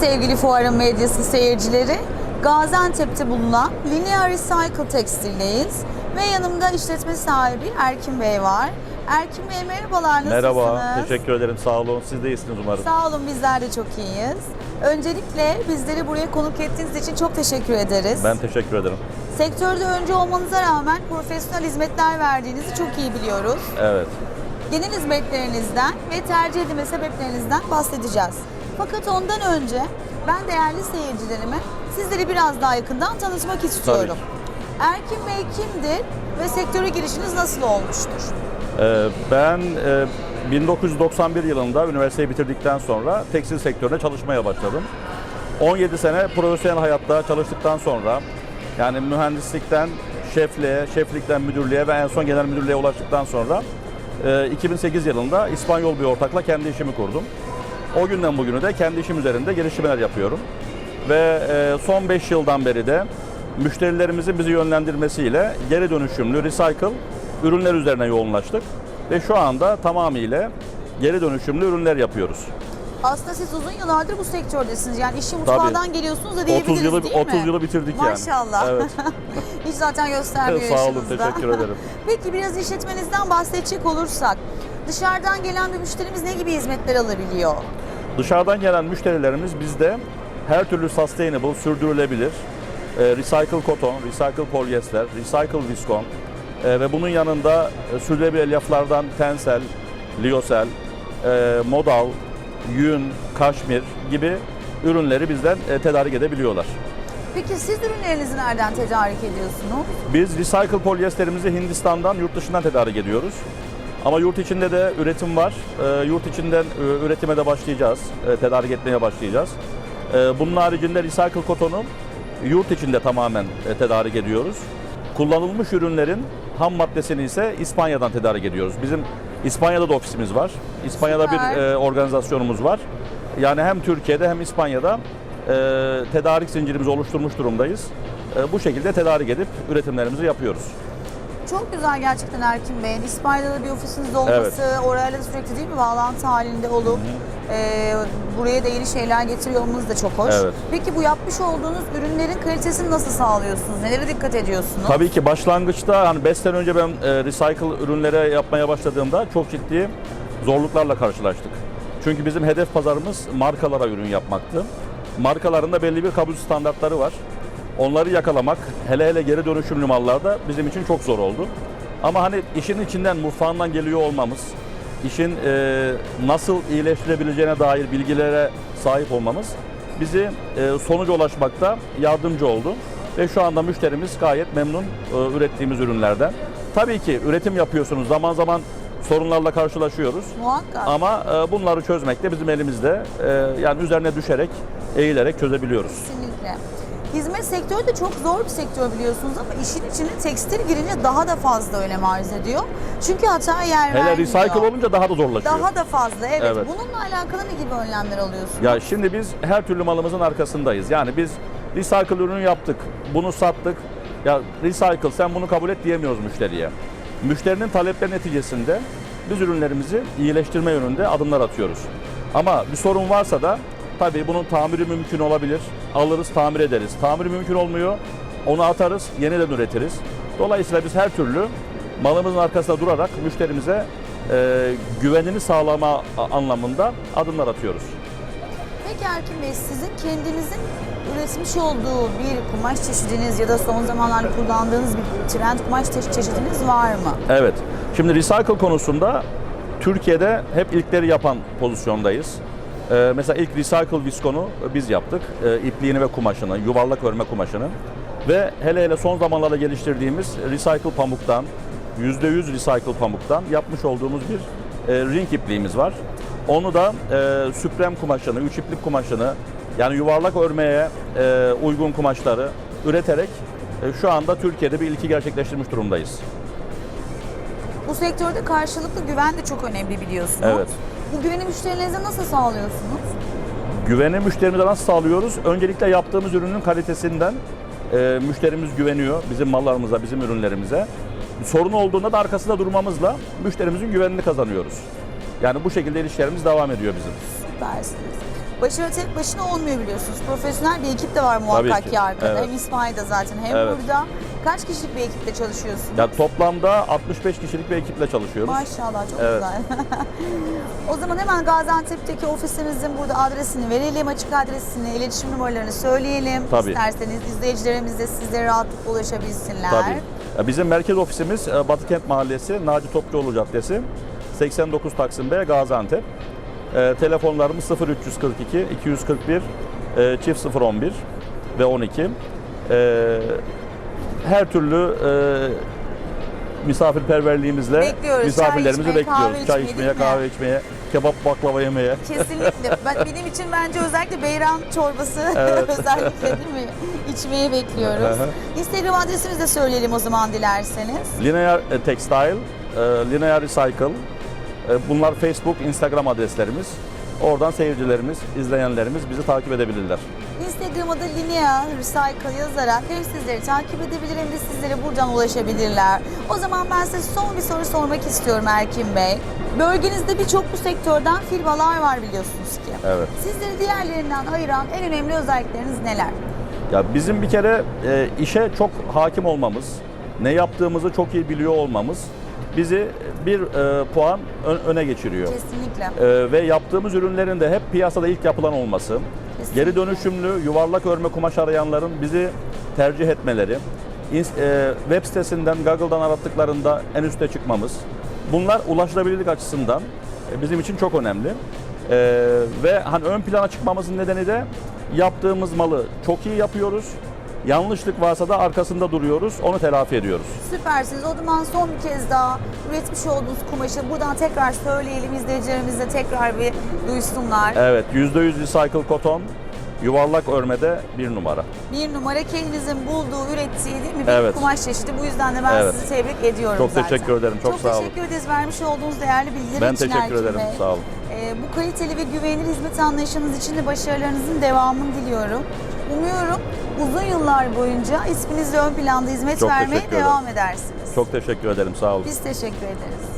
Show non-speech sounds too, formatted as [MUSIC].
sevgili fuarın medyası seyircileri, Gaziantep'te bulunan Linear Recycle Tekstil'deyiz ve yanımda işletme sahibi Erkin Bey var. Erkin Bey merhabalar, nasılsınız? Merhaba, teşekkür ederim. Sağ olun. Siz de iyisiniz umarım. Sağ olun, bizler de çok iyiyiz. Öncelikle bizleri buraya konuk ettiğiniz için çok teşekkür ederiz. Ben teşekkür ederim. Sektörde önce olmanıza rağmen profesyonel hizmetler verdiğinizi çok iyi biliyoruz. Evet. Genel hizmetlerinizden ve tercih edilme sebeplerinizden bahsedeceğiz. Fakat ondan önce ben değerli seyircilerime sizleri biraz daha yakından tanıtmak istiyorum. Erkin Bey kimdir ve sektöre girişiniz nasıl olmuştur? Ee, ben e, 1991 yılında üniversiteyi bitirdikten sonra tekstil sektöründe çalışmaya başladım. 17 sene profesyonel hayatta çalıştıktan sonra yani mühendislikten şefliğe, şeflikten müdürlüğe ve en son genel müdürlüğe ulaştıktan sonra e, 2008 yılında İspanyol bir ortakla kendi işimi kurdum. O günden bugünü de kendi işim üzerinde geliştirmeler yapıyorum. Ve e, son 5 yıldan beri de müşterilerimizin bizi yönlendirmesiyle geri dönüşümlü, recycle ürünler üzerine yoğunlaştık. Ve şu anda tamamıyla geri dönüşümlü ürünler yapıyoruz. Aslında siz uzun yıllardır bu sektördesiniz. Yani işin mutfağından geliyorsunuz da 30 diyebiliriz yılı değil mi? 30 yılı bitirdik yani. Maşallah. Evet. [LAUGHS] Hiç zaten göstermiyor [LAUGHS] Sağ olun, yaşınızda. teşekkür ederim. [LAUGHS] Peki biraz işletmenizden bahsedecek olursak, dışarıdan gelen bir müşterimiz ne gibi hizmetler alabiliyor? Dışarıdan gelen müşterilerimiz bizde her türlü sustainable, sürdürülebilir, e, recycle koton, recycle polyester, recycle viskon e, ve bunun yanında e, sürdürülebilir elyaflardan tensel, lyocell, e, modal, yün, kaşmir gibi ürünleri bizden e, tedarik edebiliyorlar. Peki siz ürünlerinizi nereden tedarik ediyorsunuz? Biz recycle polyesterimizi Hindistan'dan, yurt dışından tedarik ediyoruz. Ama yurt içinde de üretim var. Ee, yurt içinden e, üretime de başlayacağız. E, tedarik etmeye başlayacağız. E, bunun haricinde recycle kotonu yurt içinde tamamen e, tedarik ediyoruz. Kullanılmış ürünlerin ham maddesini ise İspanya'dan tedarik ediyoruz. Bizim İspanya'da da ofisimiz var. İspanya'da Süper. bir e, organizasyonumuz var. Yani hem Türkiye'de hem İspanya'da e, tedarik zincirimizi oluşturmuş durumdayız. E, bu şekilde tedarik edip üretimlerimizi yapıyoruz. Çok güzel gerçekten Erkin Bey'in. İspanya'da da bir ofisinizde olması, orayla da sürekli değil mi bağlantı halinde olup e, buraya da yeni şeyler getiriyor olmanız da çok hoş. Evet. Peki bu yapmış olduğunuz ürünlerin kalitesini nasıl sağlıyorsunuz? Nelere dikkat ediyorsunuz? Tabii ki başlangıçta hani 5 sene önce ben e, recycle ürünlere yapmaya başladığımda çok ciddi zorluklarla karşılaştık. Çünkü bizim hedef pazarımız markalara ürün yapmaktı. Markaların da belli bir kabul standartları var. Onları yakalamak hele hele geri dönüşümlü mallarda bizim için çok zor oldu. Ama hani işin içinden, mutfağından geliyor olmamız, işin e, nasıl iyileştirebileceğine dair bilgilere sahip olmamız bizi e, sonuca ulaşmakta yardımcı oldu. Ve şu anda müşterimiz gayet memnun e, ürettiğimiz ürünlerden. Tabii ki üretim yapıyorsunuz. Zaman zaman sorunlarla karşılaşıyoruz. Muhakkak. Ama e, bunları çözmek de bizim elimizde. E, yani üzerine düşerek, eğilerek çözebiliyoruz. Kesinlikle. Hizmet sektörü de çok zor bir sektör biliyorsunuz ama işin içine tekstil girince daha da fazla önem arz ediyor. Çünkü hata yer Hele vermiyor. recycle olunca daha da zorlaşıyor. Daha da fazla evet. Evet. Bununla alakalı ne gibi önlemler alıyorsunuz? Ya şimdi biz her türlü malımızın arkasındayız. Yani biz recycle ürünü yaptık, bunu sattık. Ya recycle sen bunu kabul et diyemiyoruz müşteriye. Müşterinin talepleri neticesinde biz ürünlerimizi iyileştirme yönünde adımlar atıyoruz. Ama bir sorun varsa da tabii bunun tamiri mümkün olabilir. Alırız, tamir ederiz. Tamiri mümkün olmuyor. Onu atarız, yeniden üretiriz. Dolayısıyla biz her türlü malımızın arkasında durarak müşterimize e, güvenini sağlama anlamında adımlar atıyoruz. Peki Erkin Bey sizin kendinizin üretmiş olduğu bir kumaş çeşidiniz ya da son zamanlarda kullandığınız bir trend kumaş çe- çeşidiniz var mı? Evet. Şimdi recycle konusunda Türkiye'de hep ilkleri yapan pozisyondayız. Ee, mesela ilk recycle viskonu biz yaptık. Ee, ipliğini ve kumaşını, yuvarlak örme kumaşını. Ve hele hele son zamanlarda geliştirdiğimiz recycle pamuktan, %100 recycle pamuktan yapmış olduğumuz bir e, ring ipliğimiz var. Onu da e, süprem kumaşını, üç iplik kumaşını, yani yuvarlak örmeye e, uygun kumaşları üreterek e, şu anda Türkiye'de bir ilki gerçekleştirmiş durumdayız. Bu sektörde karşılıklı güven de çok önemli biliyorsunuz. Evet. Bu güveni müşterilerinize nasıl sağlıyorsunuz? Güveni müşterimize nasıl sağlıyoruz? Öncelikle yaptığımız ürünün kalitesinden e, müşterimiz güveniyor bizim mallarımıza, bizim ürünlerimize. Sorun olduğunda da arkasında durmamızla müşterimizin güvenini kazanıyoruz. Yani bu şekilde ilişkilerimiz devam ediyor bizim. Süpersiniz. Başarı tek başına olmuyor biliyorsunuz. Profesyonel bir ekip de var muhakkak Tabii ki, ki arkada. evet. Hem İsmail'de zaten hem Evet. burada. Kaç kişilik bir ekiple çalışıyorsunuz? Ya toplamda 65 kişilik bir ekiple çalışıyoruz. Maşallah çok Evet. güzel. [LAUGHS] o zaman hemen Gaziantep'teki ofisimizin burada adresini verelim, açık adresini, iletişim numaralarını söyleyelim. Tabii. İsterseniz izleyicilerimiz de sizlere rahatlıkla ulaşabilsinler. Tabii. Bizim merkez ofisimiz e, Batıkent Mahallesi, Naci Topçuoğlu Caddesi, 89 Taksim B, Gaziantep. E, telefonlarımız 0342 241 e, çift 011 ve 12. E, her türlü e, misafirperverliğimizle Bekliyoruz. misafirlerimizi Çay içmeye, kahve bekliyoruz. Çay içmeye, içmeye, değil mi? kahve içmeye, kebap baklava yemeye. Kesinlikle. [LAUGHS] Ben, benim için bence özellikle beyran çorbası Evet. [LAUGHS] özellikle değil mi? İçmeyi bekliyoruz. Instagram adresimizi de söyleyelim o zaman dilerseniz. Linear e, Textile, e, Linear Recycle. e, Bunlar Facebook, Instagram adreslerimiz. Oradan seyircilerimiz, izleyenlerimiz bizi takip edebilirler. Instagram'a da Linea Recycle yazarak hem sizleri takip edebilir hem de sizlere buradan ulaşabilirler. O zaman ben size son bir soru sormak istiyorum Erkin Bey. Bölgenizde birçok bu sektörden firmalar var biliyorsunuz ki. Evet. Sizleri diğerlerinden ayıran en önemli özellikleriniz neler? Ya bizim bir kere e, işe çok hakim olmamız, ne yaptığımızı çok iyi biliyor olmamız bizi bir e, puan ön- öne geçiriyor. Kesinlikle. E, ve yaptığımız ürünlerin de hep piyasada ilk yapılan olması, Kesinlikle. geri dönüşümlü yuvarlak örme kumaş arayanların bizi tercih etmeleri, e, web sitesinden, Google'dan arattıklarında en üste çıkmamız, bunlar ulaşılabilirlik açısından e, bizim için çok önemli. E, ve hani ön plana çıkmamızın nedeni de yaptığımız malı çok iyi yapıyoruz. Yanlışlık varsa da arkasında duruyoruz, onu telafi ediyoruz. Süpersiniz. O zaman son bir kez daha üretmiş olduğunuz kumaşı buradan tekrar söyleyelim. İzleyicilerimiz de tekrar bir duysunlar. Evet, %100 recycle koton, yuvarlak örmede bir numara. Bir numara kendinizin bulduğu, ürettiği değil mi? Bir Evet. kumaş çeşidi. Bu yüzden de ben Evet. sizi tebrik ediyorum Çok zaten. teşekkür ederim, çok sağ olun. teşekkür ederiz vermiş olduğunuz değerli bilgiler Ben için teşekkür Erkin ederim, Bey. sağ olun. Ee, bu kaliteli ve güvenilir hizmet anlayışınız için de başarılarınızın devamını diliyorum. Umuyorum uzun yıllar boyunca isminizle ön planda hizmet Çok vermeye teşekkür devam edersiniz. Çok teşekkür ederim, sağ olun. Biz teşekkür ederiz.